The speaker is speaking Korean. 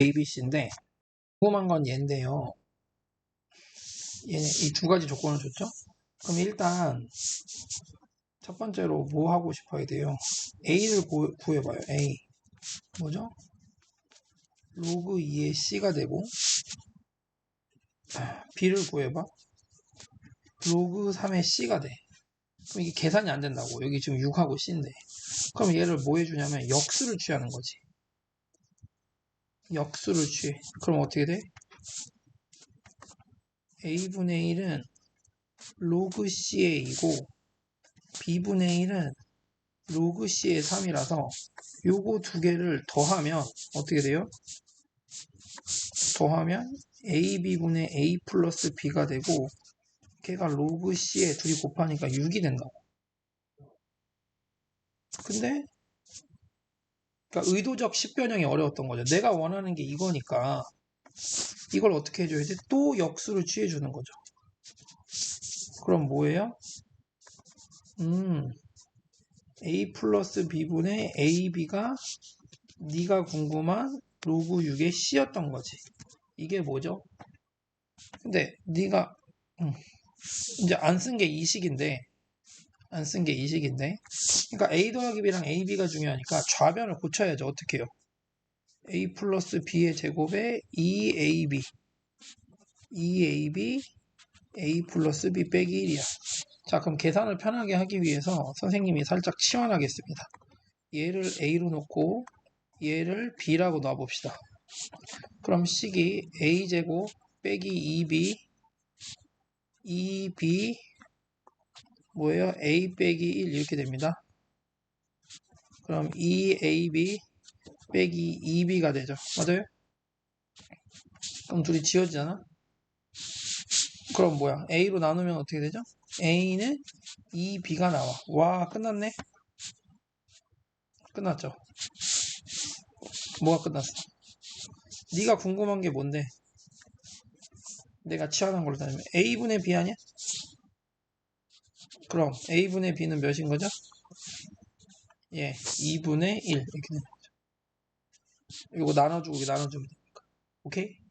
ABC인데 궁금한 건 얘인데요. 얘네 이두 가지 조건을 줬죠? 그럼 일단 첫 번째로 뭐 하고 싶어야 돼요? A를 구, 구해봐요. A 뭐죠? 로그 2의 C가 되고 B를 구해봐. 로그 3의 C가 돼. 그럼 이게 계산이 안 된다고. 여기 지금 6하고 C인데. 그럼 얘를 뭐 해주냐면 역수를 취하는 거지. 역수를 취해. 그럼 어떻게 돼? A분의 1은 로그 C의 2고 B분의 1은 로그 C의 3이라서 요거 두 개를 더하면 어떻게 돼요? 더하면 AB분의 A 플러스 B가 되고 걔가 로그 C에 둘이 곱하니까 6이 된다고. 근데 그러니까 의도적 10변형이 어려웠던 거죠. 내가 원하는 게 이거니까 이걸 어떻게 해줘야 돼? 또 역수를 취해주는 거죠. 그럼 뭐예요? 음, a 플러스 b분의 ab가 네가 궁금한 로그 6의 c였던 거지. 이게 뭐죠? 근데 네가 음, 이제 안 쓴 게 이식인데 안 쓴 게 이식인데 그러니까 a 더하기 b랑 ab가 중요하니까 좌변을 고쳐야죠. 어떻게 해요? a 플러스 b의 제곱에 2ab 2ab a 플러스 b 빼기 1이야. 자 그럼 계산을 편하게 하기 위해서 선생님이 살짝 치환하겠습니다. 얘를 a로 놓고 얘를 b라고 놔봅시다. 그럼 식이 a제곱 빼기 2b 2b 뭐예요? a 빼기 1 이렇게 됩니다. 그럼 2ab 빼기 2b가 되죠. 맞아요? 그럼 둘이 지워지잖아? 그럼 뭐야? a로 나누면 어떻게 되죠? a는 2b가 나와. 와 끝났네. 끝났죠? 뭐가 끝났어? 네가 궁금한 게 뭔데? 내가 치환한 걸로 따지면 a분의 b 아니야? 그럼 a분의 b는 몇인 거죠? 예, 2분의 1 이렇게 되는 거죠. 이거 나눠주고 나눠주면 되니까. 오케이?